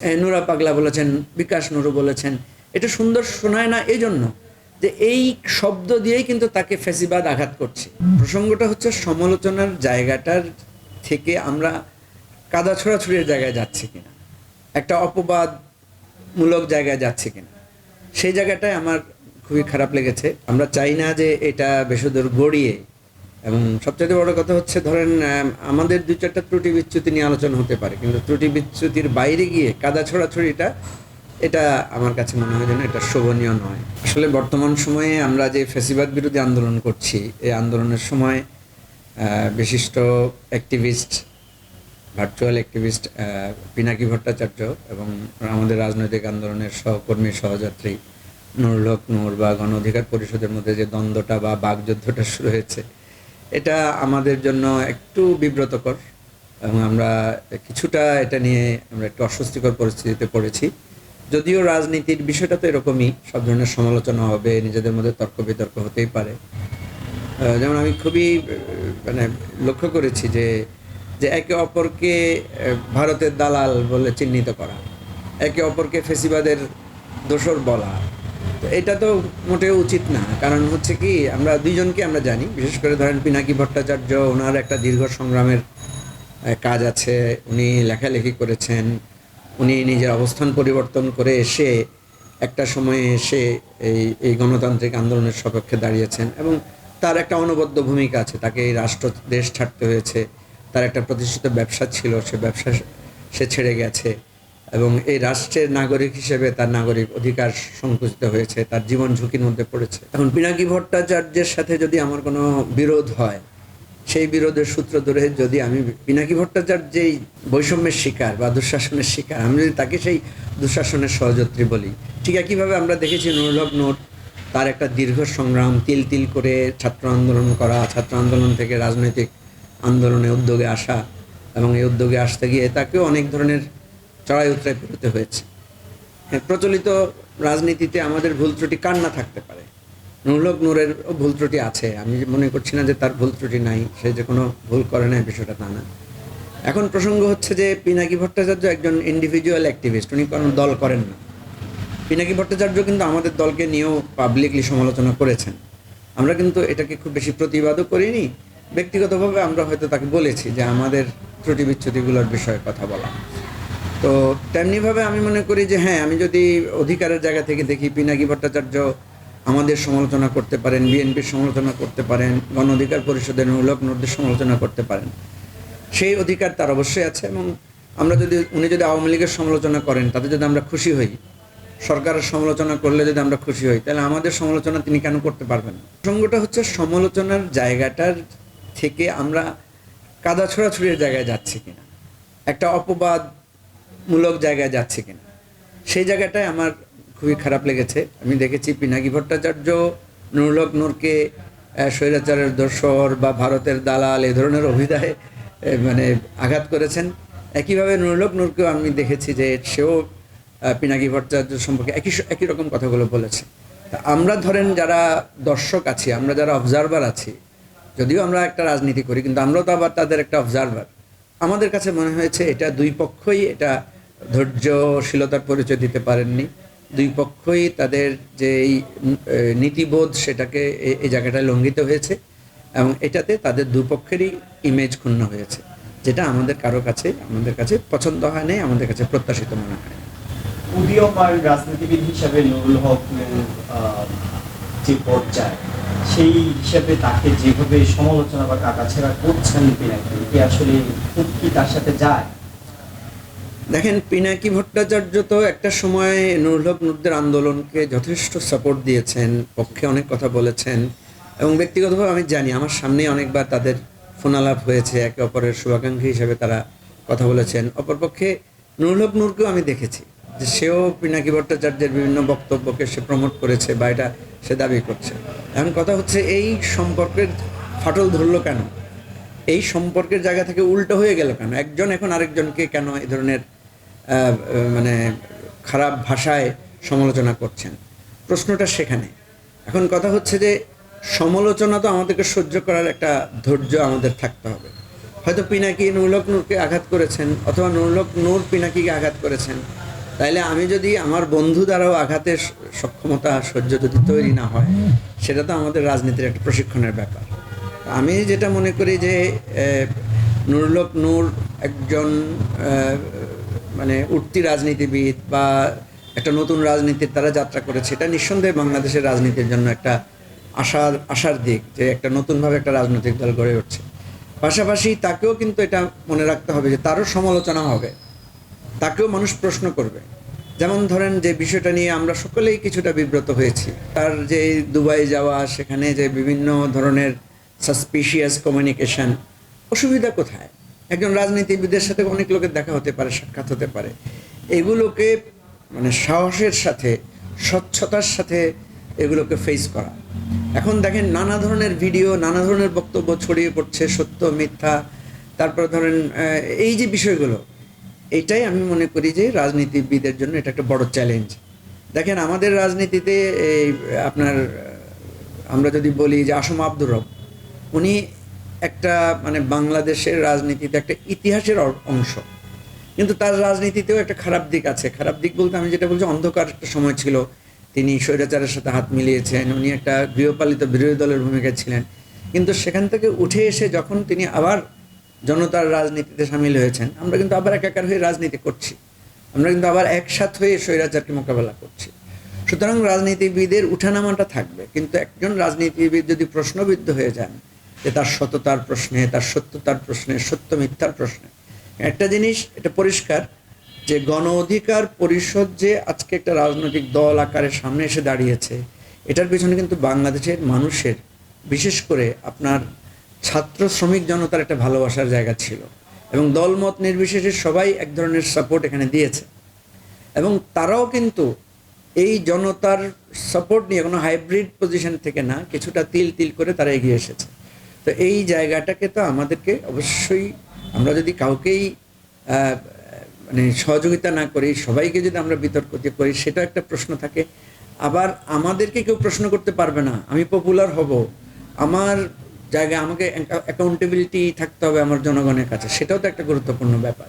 নুরা পাগলা বলেছেন, বিকাশ নুরু বলেছেন, এটা সুন্দর শোনায় না এই জন্য যে এই শব্দ দিয়েই কিন্তু তাকে ফেসিবাদ আঘাত করছে। প্রসঙ্গটা হচ্ছে সমালোচনার জায়গাটার থেকে আমরা কাদা ছোড়াছুড়ির জায়গায় যাচ্ছি কিনা, একটা অপবাদমূলক জায়গায় যাচ্ছে কিনা। সেই জায়গাটায় আমার খুবই খারাপ লেগেছে। আমরা চাই না যে এটা বেশদূর গড়িয়ে এবং সবচেয়ে বড় কথা হচ্ছে, ধরেন আমাদের দু চারটা ত্রুটি বিচ্যুতি নিয়ে আলোচনা হতে পারে, কিন্তু ত্রুটি বিচ্যুতির বাইরে গিয়ে কাদা ছোড়াছড়িটা, এটা আমার কাছে মনে হয় যেন এটা শোভনীয় নয়। আসলে বর্তমান সময়ে আমরা যে ফেসিবাদ বিরোধী আন্দোলন করছি, এই আন্দোলনের সময় বিশিষ্ট activist, virtual activist Pinaki Bhattacharya এবং আমাদের রাজনৈতিক আন্দোলনের সহকর্মী সহযাত্রী নুরুল হক নূর বা গণ অধিকার পরিষদের মধ্যে যে দ্বন্দ্বটা বা বাগযুদ্ধটা শুরু হয়েছে এটা আমাদের জন্য একটু বিব্রতকর এবং আমরা কিছুটা এটা নিয়ে আমরা একটু অস্বস্তিকর পরিস্থিতিতে পড়েছি। যদিও রাজনীতির বিষয়টা তো এরকমই, সব ধরনের সমালোচনা হবে, নিজেদের মধ্যে তর্ক বিতর্ক হতেই পারে। যেমন আমি খুবই মানে লক্ষ্য করেছি যে যে একে অপরকে ভারতের দালাল বলে চিহ্নিত করা, একে অপরকে ফেসিবাদের দোষর বলা তো এটা তো মোটেও উচিত না। কারণ হচ্ছে কি, আমরা দুইজনকে আমরা জানি। বিশেষ করে ধরেন পিনাকি ভট্টাচার্য, ওনার একটা দীর্ঘ সংগ্রামের কাজ আছে। উনি লেখালেখি করেছেন। উনি নিজের অবস্থান পরিবর্তন করে এসে একটা সময়ে এসে এই এই গণতান্ত্রিক আন্দোলনের সপক্ষে দাঁড়িয়েছেন এবং তার একটা অনবদ্য ভূমিকা আছে। তাকে এই রাষ্ট্র দেশ ছাড়তে হয়েছে। তার একটা প্রতিষ্ঠিত ব্যবসা ছিল। সে ব্যবসা সে ছেড়ে গেছে। এবং এই রাষ্ট্রের নাগরিক হিসেবে তার নাগরিক অধিকার সংকুচিত হয়েছে, তার জীবন ঝুঁকির মধ্যে পড়েছে। এখন পিনাকি ভট্টাচার্যের সাথে যদি আমার কোনো বিরোধ হয়, সেই বিরোধের সূত্র ধরে যদি আমি পিনাকি ভট্টাচার্যেই বৈষম্যের শিকার বা দুঃশাসনের শিকার, আমি যদি তাকে সেই দুঃশাসনের সহযাত্রী বলি, ঠিক একইভাবে আমরা দেখেছি নুরুল হক নূর তার একটা দীর্ঘ সংগ্রাম, তিল তিল করে ছাত্র আন্দোলন করা, ছাত্র আন্দোলন থেকে রাজনৈতিক আন্দোলনে উদ্যোগে আসা এবং এই উদ্যোগে আসতে গিয়ে তাকেও অনেক ধরনের চড়াই উতরাই পেরোতে হয়েছে। হ্যাঁ, প্রচলিত রাজনীতিতে আমাদের ভুল ত্রুটি কার না থাকতে পারে? নুরুল নূরের ভুল ত্রুটি আছে। আমি মনে করছি না যে তার ভুল ত্রুটি নাই সে যে কোনো ভুল করে না বিষয়টা তা না। এখন প্রসঙ্গ হচ্ছে যে পিনাকি ভট্টাচার্য একজন ইন্ডিভিজুয়াল অ্যাক্টিভিস্ট উনি কোনো দল করেন না। পিনাকি ভট্টাচার্য কিন্তু আমাদের দলকে নিয়েও পাবলিকলি সমালোচনা করেছেন। আমরা কিন্তু এটাকে খুব বেশি প্রতিবাদও করিনি। ব্যক্তিগতভাবে আমরা হয়তো তাকে বলেছি যে আমাদের ত্রুটি বিচ্ছুতিগুলোর বিষয়ে কথা বলা। তো তেমনিভাবে আমি মনে করি যে হ্যাঁ আমি যদি অধিকারের জায়গা থেকে দেখি, পিনাকি ভট্টাচার্য আমাদের সমালোচনা করতে পারেন, বিএনপির সমালোচনা করতে পারেন, গণ অধিকার পরিষদের নুরুলক নূরদের সমালোচনা করতে পারেন, সেই অধিকার তার অবশ্যই আছে এবং আমরা যদি, উনি যদি আওয়ামী লীগের সমালোচনা করেন, তাতে যদি আমরা খুশি হই, সরকারের সমালোচনা করলে যদি আমরা খুশি হই, তাহলে আমাদের সমালোচনা তিনি কেন করতে পারবেন প্রসঙ্গটা হচ্ছে সমালোচনার জায়গাটার থেকে আমরা কাদা ছোড়াছুড়ির জায়গায় যাচ্ছি কিনা। একটা অপবাদমূলক জায়গায় যাচ্ছে কিনা। সেই জায়গাটায় আমার খুবই খারাপ লেগেছে। আমি দেখেছি পিনাকি ভট্টাচার্য, নুরুলক নূরকে স্বৈরাচারের দোসর বা ভারতের দালাল এ ধরনের অভিধায় মানে আঘাত করেছেন। একইভাবে নুরুলক নূরকেও আমি দেখেছি যে সেও পিনাকি ভট্টাচার্য সম্পর্কে একই একই রকম কথাগুলো বলেছে। তা আমরা ধরেন যারা দর্শক আছি, আমরা যারা অবজারভার আছি, যদিও আমরা একটা রাজনীতি করি, কিন্তু আমরাও তো আবার তাদের একটা অবজারভার আমাদের কাছে মনে হয়েছে এটা দুই পক্ষই, এটা ধৈর্যশীলতার পরিচয় দিতে পারেননি। দুই পক্ষই তাদের যে এই নীতিবোধ সেটাকে এই জায়গাটায় লঙ্ঘিত হয়েছে এবং এটাতে তাদের দুপক্ষেরই ইমেজ ক্ষুণ্ণ হয়েছে। যেটা আমাদের কারও কাছে, আমাদের কাছে পছন্দ হয় নাই, আমাদের কাছে প্রত্যাশিত মনে হয় রাজনীতিবিদ হিসাবে নুরুল হক যে পর্যায়ে, সেই হিসাবে তাকে যেভাবে সমালোচনা বা কাটাছেড়া করছেন এটি আসলে খুব কি তার সাথে যায়? দেখেন, পিনাকি ভট্টাচার্য তো একটা সময় নুরুল হক নুরদের আন্দোলনকে যথেষ্ট সাপোর্ট দিয়েছেন, পক্ষে অনেক কথা বলেছেন এবং ব্যক্তিগতভাবে আমি জানি, আমার সামনেই অনেকবার তাদের ফোনালাপ হয়েছে, একে অপরের শুভাকাঙ্ক্ষী হিসেবে তারা কথা বলেছেন। অপরপক্ষে নুরুল হক নূরকেও আমি দেখেছি যে সেও পিনাকি ভট্টাচার্যের বিভিন্ন বক্তব্যকে সে প্রমোট করেছে বা এটা সে দাবি করছে। এখন কথা হচ্ছে, এই সম্পর্কের ফাটল ধরলো কেন? এই সম্পর্কের জায়গা থেকে উল্টো হয়ে গেল কেন? একজন এখন আরেকজনকে কেন এই ধরনের মানে খারাপ ভাষায় সমালোচনা করছেন। প্রশ্নটা সেখানে। এখন কথা হচ্ছে যে, সমালোচনা তো আমাদেরকে সহ্য করার একটা ধৈর্য আমাদের থাকতে হবে। হয়তো পিনাকি নুরুলক নূরকে আঘাত করেছেন, অথবা নুরুলক নূর পিনাকিকে আঘাত করেছেন। তাইলে আমি যদি আমার বন্ধু দ্বারাও আঘাতের সক্ষমতা, সহ্য যদি তৈরি না হয়, সেটা তো আমাদের রাজনীতির একটা প্রশিক্ষণের ব্যাপার। আমি যেটা মনে করি যে নুরুলক নূর একজন মানে উঠতি রাজনীতিবিদ বা একটা নতুন রাজনীতির তারা যাত্রা করেছে এটা নিঃসন্দেহে বাংলাদেশের রাজনীতির জন্য একটা আশার আশার দিক যে একটা নতুনভাবে একটা রাজনৈতিক দল গড়ে উঠছে। পাশাপাশি তাকেও কিন্তু এটা মনে রাখতে হবে যে তারও সমালোচনা হবে, তাকেও মানুষ প্রশ্ন করবে। যেমন ধরেন যে বিষয়টা নিয়ে আমরা সকলেই কিছুটা বিব্রত হয়েছি। তার যে দুবাই যাওয়া, সেখানে যে বিভিন্ন ধরনের সাসপিশিয়াস কমিউনিকেশন অসুবিধা কোথায়? একজন রাজনীতিবিদের সাথে অনেক লোকের দেখা হতে পারে, সাক্ষাৎ হতে পারে। এগুলোকে মানে সাহসের সাথে, স্বচ্ছতার সাথে এগুলোকে ফেস করা। এখন দেখেন নানা ধরনের ভিডিও, নানা ধরনের বক্তব্য ছড়িয়ে পড়ছে, সত্য, মিথ্যা, তারপর ধরেন এই যে বিষয়গুলো, এটাই আমি মনে করি যে রাজনীতিবিদের জন্য এটা একটা বড় চ্যালেঞ্জ দেখেন আমাদের রাজনীতিতে এই, আপনার, আমরা যদি বলি যে আসম আব্দুর রব, উনি একটা মানে বাংলাদেশের রাজনীতিতে একটা ইতিহাসের অংশ। কিন্তু তার রাজনীতিতেও একটা খারাপ দিক আছে। খারাপ দিক বলতে আমি যেটা বলছি, অন্ধকার একটা সময় ছিল। তিনি স্বৈরাচারের সাথে হাত মিলিয়েছেন, উনি একটা গৃহপালিত বিরোধী দলের ভূমিকায় ছিলেন। কিন্তু সেখান থেকে উঠে এসে যখন তিনি আবার জনতার রাজনীতিতে সামিল হয়েছেন, আমরা কিন্তু আবার একাকার হয়ে রাজনীতি করছি। আমরা কিন্তু আবার একসাথ হয়ে স্বৈরাচারকে মোকাবেলা করছি। সুতরাং রাজনীতিবিদের উঠানামাটা থাকবে। কিন্তু একজন রাজনীতিবিদ যদি প্রশ্নবিদ্ধ হয়ে যান যে তার সততার প্রশ্নে, তার সত্যতার প্রশ্নে, সত্য মিথ্যার প্রশ্নে। একটা জিনিস, এটা পরিষ্কার, যে গণ অধিকার পরিষদ যে আজকে একটা রাজনৈতিক দল আকারে সামনে এসে দাঁড়িয়েছে, এটার পিছনে কিন্তু বাংলাদেশের মানুষের, বিশেষ করে আপনার ছাত্র শ্রমিক জনতার একটা ভালোবাসার জায়গা ছিল। এবং দলমত নির্বিশেষে সবাই এক ধরনের সাপোর্ট এখানে দিয়েছে। এবং তারাও কিন্তু এই জনতার সাপোর্ট নিয়ে কোনো হাইব্রিড পজিশন থেকে না, কিছুটা তিল তিল করে তারা এগিয়ে এসেছে। তো এই জায়গাটাকে তো আমাদেরকে অবশ্যই আমরা যদি কাউকেই মানে সহযোগিতা না করি, সবাইকে যদি আমরা বিতর্ক করি, সেটা একটা প্রশ্ন থাকে। আবার আমাদেরকে কেউ প্রশ্ন করতে পারবে না, আমি পপুলার হব। আমার জায়গায় আমাকে অ্যাকাউন্টেবিলিটি থাকতে হবে আমার জনগণের কাছে, সেটাও তো একটা গুরুত্বপূর্ণ ব্যাপার।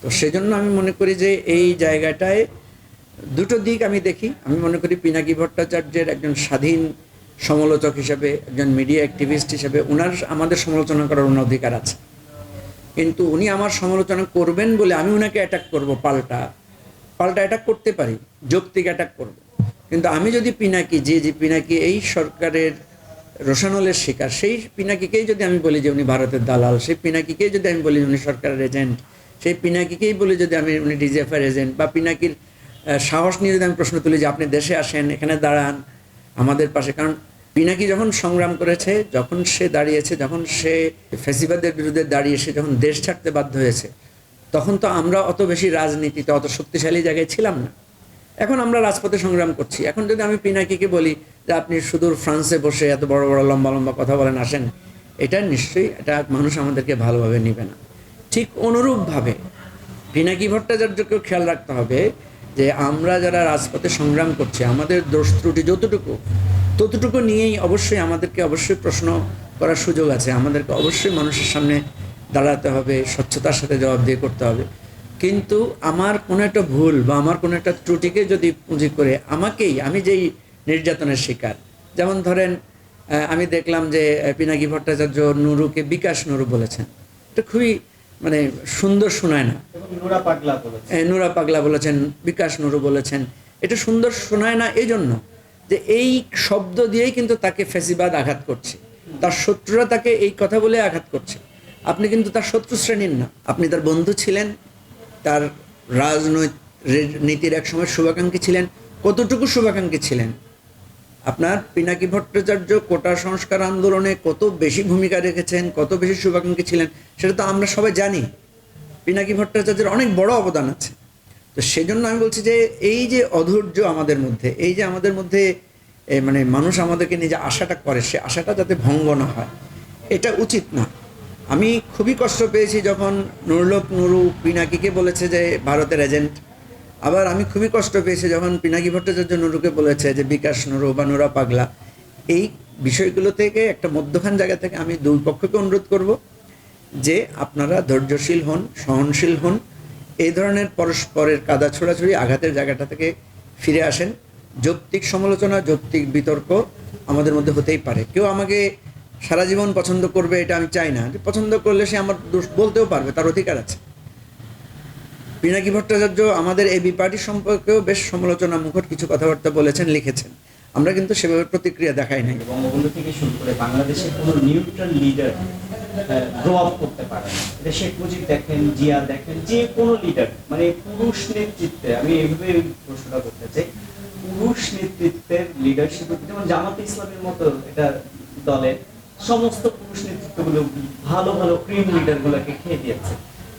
তো সেজন্য আমি মনে করি যে এই জায়গাটায় দুটো দিক আমি দেখি। আমি মনে করি পিনাকি ভট্টাচার্যের একজন স্বাধীন সমালোচক হিসেবে, একজন মিডিয়া অ্যাক্টিভিস্ট হিসেবে ওনার আমাদের সমালোচনা করার ওনার অধিকার আছে। কিন্তু উনি আমার সমালোচনা করবেন বলে আমি ওনাকে অ্যাটাক করব পাল্টা। পাল্টা অ্যাটাক করতে পারি, যৌক্তিক অ্যাটাক করব। কিন্তু আমি যদি পিনাকি, যে যে পিনাকি এই সরকারের রোশানলের শিকার, সেই পিনাকিকেই যদি আমি বলি যে উনি ভারতের দালাল, সেই পিনাকিকেই যদি আমি বলি উনি সরকারের এজেন্ট সেই পিনাকিকেই বলি যদি আমি উনি ডিজিএফআর এজেন্ট বা পিনাকির সাহস নিয়ে যদি আমি প্রশ্ন তুলি যে আপনি দেশে আসেন, এখানে দাঁড়ান, আমাদের পাশে, কারণ পিনাকি যখন সংগ্রাম করেছে, যখন সে দাঁড়িয়েছে, যখন সে ফেসিবাদের বিরুদ্ধে দাঁড়িয়ে সে যখন দেশ ছাড়তে বাধ্য হয়েছে, তখন তো আমরা অত বেশি রাজনীতিতে অত শক্তিশালী জায়গায় ছিলাম না। এখন আমরা রাজপথে সংগ্রাম করছি। এখন যদি আমি পিনাকিকে বলি যে আপনি সুদূর ফ্রান্সে বসে এত বড় বড় লম্বা লম্বা কথা বলেন, আসেন, এটা নিশ্চয়ই এটা মানুষ আমাদেরকে ভালোভাবে নেবে না। ঠিক অনুরূপভাবে পিনাকি ভট্টাচার্যকেও খেয়াল রাখতে হবে যে আমরা যারা রাজপথে সংগ্রাম করছি, আমাদের দোষ ত্রুটি যতটুকু ততটুকু নিয়েই অবশ্যই আমাদেরকে অবশ্যই প্রশ্ন করার সুযোগ আছে। আমাদেরকে অবশ্যই মানুষের সামনে দাঁড়াতে হবে স্বচ্ছতার সাথে জবাব দিয়ে করতে হবে। কিন্তু আমার কোনো একটা ভুল বা আমার কোনো একটা ত্রুটিকে যদি পুঁজি করে আমাকেই আমি যেই নির্যাতনের শিকার যেমন ধরেন আহ, আমি দেখলাম যে পিনাকি ভট্টাচার্য নুরুকে বিকাশ নুরু বলেছেন। এটা খুবই মানে সুন্দর শোনায় না। নুরা পাগলা বলেছেন। বিকাশ নুরু বলেছেন। এটা সুন্দর শোনায় না এই জন্য যে এই শব্দ দিয়েই কিন্তু তাকে ফেসিবাদ আঘাত করছে। তার শত্রুরা তাকে এই কথা বলে আঘাত করছে। আপনি কিন্তু তার শত্রু শ্রেণির না। আপনি তার বন্ধু ছিলেন। তার রাজনীতির এক সময় শুভাকাঙ্ক্ষী ছিলেন। কতটুকু শুভাকাঙ্ক্ষী ছিলেন? আপনার পিনাকি ভট্টাচার্য কোটা সংস্কার আন্দোলনে কত বেশি ভূমিকা রেখেছেন, কত বেশি শুভাকাঙ্ক্ষী ছিলেন, সেটা তো আমরা সবাই জানি। পিনাকি ভট্টাচার্যের অনেক বড় অবদান আছে। তো সেজন্য আমি বলছি যে এই যে অধৈর্য আমাদের মধ্যে, এই যে আমাদের মধ্যে মানে মানুষ আমাদেরকে নিয়ে যে আশাটা করে, সে আশাটা যাতে ভঙ্গ না হয়, এটা উচিত না। আমি খুবই কষ্ট পেয়েছি যখন নুরলোক নুরু পিনাকিকে বলেছে যে ভারতের এজেন্ট, আবার আমি খুবই কষ্ট পেয়েছি যখন পিনাকি ভট্টাচার্য নুরুকে বলেছে যে বিকাশ নুরু বা নুরা পাগলা, এই বিষয়গুলো থেকে একটা মধ্যখান জায়গা থেকে আমি দুই পক্ষকে অনুরোধ করব যে আপনারা ধৈর্যশীল হন, সহনশীল হন এই ধরনের পরস্পরের কাদা ছোড়াছুড়ি আঘাতের জায়গাটা থেকে ফিরে আসেন। যৌক্তিক সমালোচনা, যৌক্তিক বিতর্ক আমাদের মধ্যে হতেই পারে। কেউ আমাকে সারা জীবন পছন্দ করবে এটা আমি চাই না। পছন্দ করলে সে আমার দোষ বলতেও পারবে, তার অধিকার আছে। পিনাকি ভট্টাচার্য আমাদের এই বিপার্টি সম্পর্কেও বেশ সমালোচনা মুখর কিছু কথাবার্তা বলেছেন, লিখেছেন। আমরা কিন্তু সেভাবে প্রতিক্রিয়া দেখাই নাই। বঙ্গবন্ধু থেকে শুরু করে বাংলাদেশে কোনো নিউট্রাল লিডার গ্রো আপ করতে পারে এটা শেখ মুজিব দেখেন, জিয়া দেখেন, যে কোনো লিডার মানে পুরুষ নেতৃত্বে, আমি এইভাবে প্রশ্নটা করতে চাই, পুরুষ নেতৃত্বের লিডারশিপ যেমন ইসলামের মতো এটা সমস্ত পুরুষ নেতৃত্বগুলো ভালো ভালো ক্রিম খেয়ে দিয়েছে।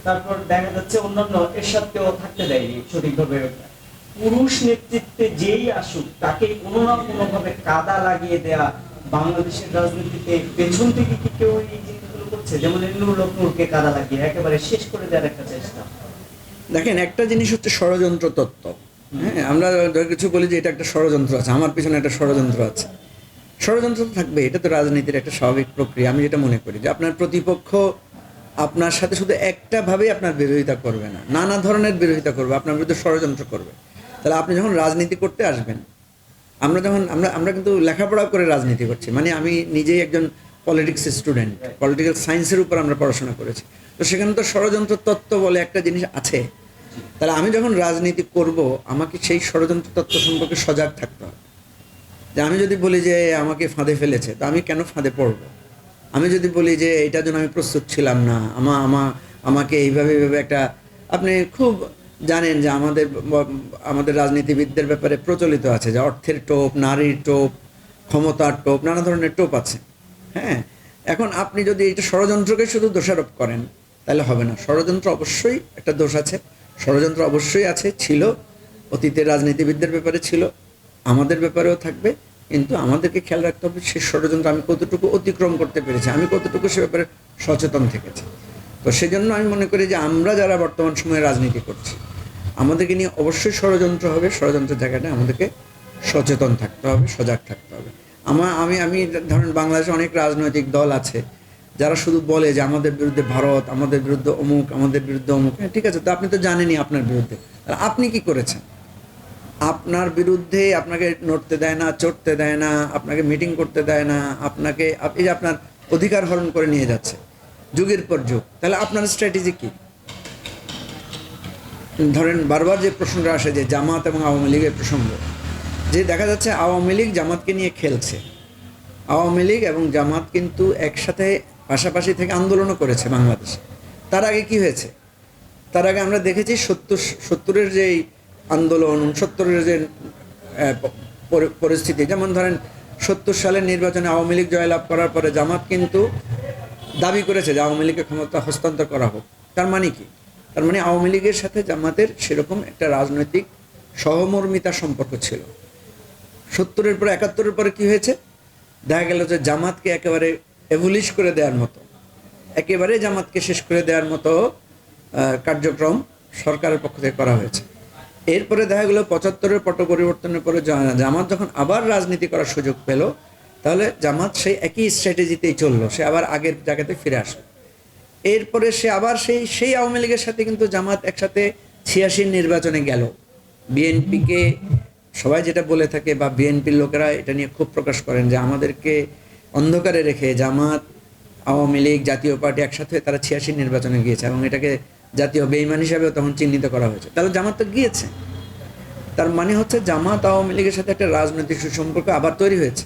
তারপর দেখা যাচ্ছে অন্যান্য এর সাথেও থাকতে দেয়নি সঠিকভাবে। পুরুষ নেতৃত্বে যেই আসুক, তাকে কোনো না কোনো ভাবে কাদা লাগিয়ে দেয়া, বাংলাদেশের রাজনীতিতে পেছন থেকে কি কেউ এই করছে যেমন নূরকে কাদা লাগিয়ে, একেবারে শেষ করে দেওয়ার একটা চেষ্টা। দেখেন, একটা জিনিস হচ্ছে ষড়যন্ত্র তত্ত্ব। হ্যাঁ আমরা কিছু বলি যে এটা একটা ষড়যন্ত্র আছে, আমার পিছনে একটা ষড়যন্ত্র আছে। ষড়যন্ত্র থাকবে এটা তো রাজনীতির একটা স্বাভাবিক প্রক্রিয়া, আমি যেটা মনে করি যে আপনার প্রতিপক্ষ আপনার সাথে শুধু একটা ভাবেই আপনার বিরোধিতা করবে না, নানা ধরনের বিরোধিতা করবে, আপনার বিরুদ্ধে ষড়যন্ত্র করবে। তাহলে আপনি যখন রাজনীতি করতে আসবেন, আমরা যখন, আমরা আমরা কিন্তু লেখাপড়া করে রাজনীতি করছি মানে আমি নিজেই একজন পলিটিক্স স্টুডেন্ট পলিটিক্যাল সায়েন্সের উপর আমরা পড়াশোনা করেছি। তো সেখানে তো ষড়যন্ত্র তত্ত্ব বলে একটা জিনিস আছে। তাহলে আমি যখন রাজনীতি করব, আমাকে সেই ষড়যন্ত্র তত্ত্ব সম্পর্কে সজাগ থাকতে হবে। যে আমি যদি বলি যে আমাকে ফাঁদে ফেলেছে, তো আমি কেন ফাঁদে পড়ব? আমি যদি বলি যে এটার জন্য আমি প্রস্তুত ছিলাম না, আমা আমা, আমাকে এইভাবে এইভাবে একটা, আপনি খুব জানেন যে আমাদের আমাদের রাজনীতিবিদদের ব্যাপারে প্রচলিত আছে যে অর্থের টোপ, নারীর টোপ, ক্ষমতার টোপ, নানা ধরনের টোপ আছে। হ্যাঁ এখন আপনি যদি এটা ষড়যন্ত্রকে শুধু দোষারোপ করেন, তাহলে হবে না। ষড়যন্ত্র অবশ্যই একটা দোষ আছে। ষড়যন্ত্র অবশ্যই আছে, ছিল। অতীতের রাজনীতিবিদদের ব্যাপারে ছিল। আমাদের ব্যাপারেও থাকবে। কিন্তু আমাদেরকে খেয়াল রাখতে হবে, সেই ষড়যন্ত্র আমি কতটুকু অতিক্রম করতে পেরেছি, আমি কতটুকু সে ব্যাপারে সচেতন থেকেছি। তো সেজন্য আমি মনে করি যে আমরা যারা বর্তমান সময়ে রাজনীতি করছি, আমাদেরকে নিয়ে অবশ্যই ষড়যন্ত্র হবে। ষড়যন্ত্রের জায়গাটা আমাদেরকে সচেতন থাকতে হবে, সজাগ থাকতে হবে। আমার আমি আমি ধরেন বাংলাদেশে অনেক রাজনৈতিক দল আছে, যারা শুধু বলে যে আমাদের বিরুদ্ধে ভারত, আমাদের বিরুদ্ধে অমুক, আমাদের বিরুদ্ধে অমুক হ্যাঁ ঠিক আছে, তো আপনি তো জানেনই আপনার বিরুদ্ধে। আপনি কি করেছেন? আপনার বিরুদ্ধে আপনাকে নড়তে দেয় না, চড়তে দেয় না, আপনাকে মিটিং করতে দেয় না, আপনাকে এই যে আপনার অধিকার হরণ করে নিয়ে যাচ্ছে, যুগের পর যুগ, তাহলে আপনার স্ট্র্যাটেজি কি? ধরেন বারবার যে প্রশ্নটা আসে যে জামাত এবং আওয়ামী লীগের প্রসঙ্গ যে দেখা যাচ্ছে আওয়ামী লীগ জামাতকে নিয়ে খেলছে। আওয়ামী লীগ এবং জামাত কিন্তু একসাথে পাশাপাশি থেকে আন্দোলনও করেছে বাংলাদেশে। তার আগে কি হয়েছে? তার আগে আমরা দেখেছি সত্তর, সত্তরের যেই আন্দোলন, সত্তরের যে পরিস্থিতি, যেমন ধরেন সত্তর সালের নির্বাচনে আওয়ামী লীগ জয়লাভ করার পরে জামাত কিন্তু দাবি করেছে যে আওয়ামী লীগের ক্ষমতা হস্তান্তর করা হোক। তার মানে কি? তার মানে আওয়ামী লীগের সাথে জামাতের সেরকম একটা রাজনৈতিক সহমর্মিতা সম্পর্ক ছিল। সত্তরের পরে একাত্তরের পরে কি হয়েছে? দেখা গেল যে জামাতকে একেবারে এভুলিশ করে দেওয়ার মতো। একেবারে জামাতকে শেষ করে দেওয়ার মতো কার্যক্রম সরকারের পক্ষ থেকে করা হয়েছে। এরপরে দেখা গেল পঁচাত্তরের পট পরিবর্তনের পরে জামাত যখন আবার রাজনীতি করার সুযোগ পেল, তাহলে জামাত সেই একই স্ট্র্যাটেজিতেই চলল। সে আবার আগের জায়গাতে ফিরে আসলো। এরপরে সে আবার সেই সেই আওয়ামী লীগের সাথে কিন্তু জামাত একসাথে ছিয়াশির নির্বাচনে গেল। বিএনপিকে সবাই যেটা বলে থাকে বা বিএনপির লোকেরা এটা নিয়ে খুব প্রকাশ করেন যে আমাদেরকে অন্ধকারে রেখে জামাত, আওয়ামী লীগ, জাতীয় পার্টি একসাথে তারা ছিয়াশির নির্বাচনে গিয়েছে এবং এটাকে জাতীয় বেইমান হিসাবেও তখন চিহ্নিত করা হয়েছে। তাহলে জামাত তো গিয়েছে। তার মানে হচ্ছে জামাত আওয়ামী লীগের সাথে একটা রাজনৈতিক সুসম্পর্ক আবার তৈরি হয়েছে।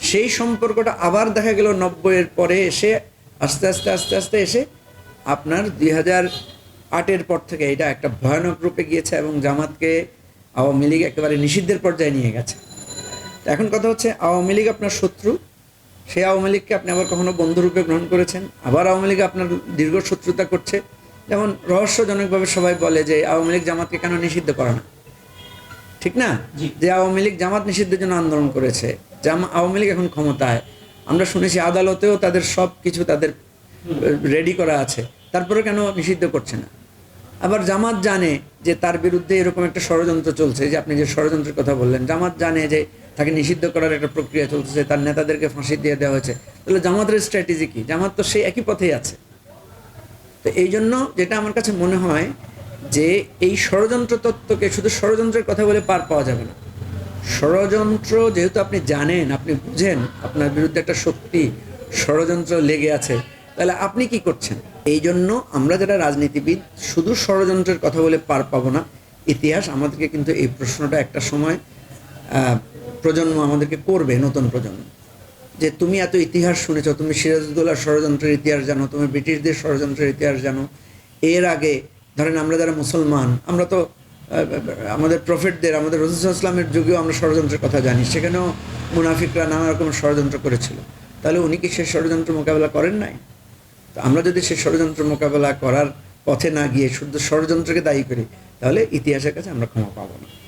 সেই সম্পর্কটা আবার দেখা গেল নব্বইয়ের পরে এসে আস্তে আস্তে আস্তে আস্তে এসে আপনার দুই হাজার আটের পর থেকে এটা একটা ভয়ানক রূপে গিয়েছে এবং জামাতকে আওয়ামী লীগ একেবারে নিষিদ্ধের পর্যায়ে নিয়ে গেছে। এখন কথা হচ্ছে আওয়ামী লীগ আপনার শত্রু সেই আওয়ামী লীগকে আপনি আবার কখনো বন্ধুরূপে গ্রহণ করেছেন? আবার আওয়ামী লীগ আপনার দীর্ঘ শত্রুতা করছে? যেমন রহস্যজনকভাবে সবাই বলে যে আওয়ামী লীগ জামাতকে কেন নিষিদ্ধ করে না? ঠিক না? যে আওয়ামী লীগ জামাত নিষিদ্ধের জন্য আন্দোলন করেছে জামা আওয়ামী লীগ এখন ক্ষমতায়। আমরা শুনেছি আদালতেও তাদের সব কিছু তাদের রেডি করা আছে তারপরে কেন নিষিদ্ধ করছে না? আবার জামাত জানে যে তার বিরুদ্ধে এরকম একটা ষড়যন্ত্র চলছে যে আপনি যে ষড়যন্ত্রের কথা বললেন, জামাত জানে যে তাকে নিষিদ্ধ করার একটা প্রক্রিয়া চলছে তার নেতাদেরকে ফাঁসি দিয়ে দেওয়া হয়েছে। তাহলে জামাতের স্ট্র্যাটেজি কি? জামাত তো সেই একই পথেই আছে। তো এই জন্য যেটা আমার কাছে মনে হয় যে এই ষড়যন্ত্র তত্ত্বকে শুধু ষড়যন্ত্রের কথা বলে পার পাওয়া যাবে না। ষড়যন্ত্র যেহেতু আপনি জানেন, আপনি বুঝেন, আপনার বিরুদ্ধে একটা শক্তি, ষড়যন্ত্র লেগে আছে, তাহলে আপনি কি করছেন? এই জন্য আমরা যারা রাজনীতিবিদ, শুধু ষড়যন্ত্রের কথা বলে পার পাবো না, ইতিহাস আমাদেরকে কিন্তু এই প্রশ্নটা একটা সময় প্রজন্ম আমাদেরকে করবে, নতুন প্রজন্ম। যে তুমি এত ইতিহাস শুনেছো, তুমি সিরাজউদ্দৌলার ষড়যন্ত্রের ইতিহাস জানো, তুমি ব্রিটিশদের ষড়যন্ত্রের ইতিহাস জানো, এর আগে ধরেন আমরা যারা মুসলমান, আমরা তো আমাদের প্রফেটদের, আমাদের রসুল ইসলামের যুগেও আমরা ষড়যন্ত্রের কথা জানি, সেখানেও মুনাফিকরা নানা রকম ষড়যন্ত্র করেছিল। তাহলে উনি কি সেই ষড়যন্ত্র মোকাবেলা করেন নাই? তো আমরা যদি সেই ষড়যন্ত্র মোকাবেলা করার পথে না গিয়ে শুধু ষড়যন্ত্রকে দায়ী করি, তাহলে ইতিহাসের কাছে আমরা ক্ষমা পাবো না।